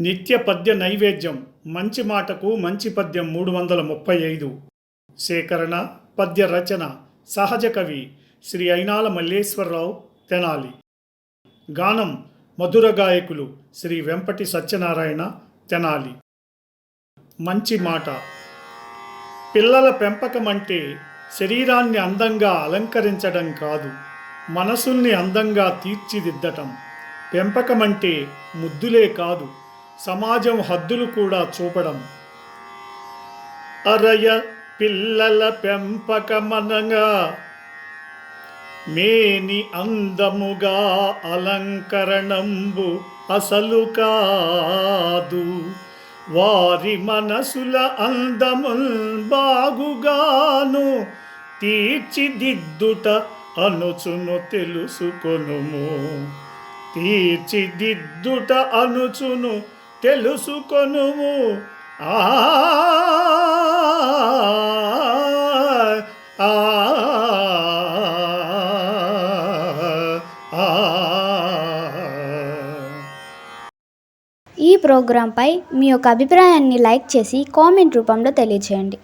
నిత్య పద్య నైవేద్యం మంచి మాటకు మంచి పద్యం మూడు వందల ముప్పై ఐదు. సేకరణ పద్య రచన సహజ కవి శ్రీ అయినాల మల్లేశ్వరరావు తెనాలి. గానం మధుర గాయకులు శ్రీ వెంపటి సత్యనారాయణ తెనాలి. మంచి మాట. పిల్లల పెంపకం అంటే శరీరాన్ని అందంగా అలంకరించడం కాదు మనసుల్ని అందంగా తీర్చిదిద్దటం. పెంపకం అంటే ముద్దులే కాదు సమాజం హద్దులు కూడా చూపడం. అరయ పిల్లల పెంపకమనగా మేని అందముగా అలంకరణంబు అసలు కాదు. వారి మనసుల అందముల్ బాగుగాను తీర్చిదిద్దుట అనుచును తెలుసుకొనుము. తీర్చిదిద్దుట అనుచును తెలుసుకొను ఆ ఆ, ఈ ప్రోగ్రాంపై మీ యొక్క అభిప్రాయాన్ని లైక్ చేసి కామెంట్ రూపంలో తెలియచేయండి.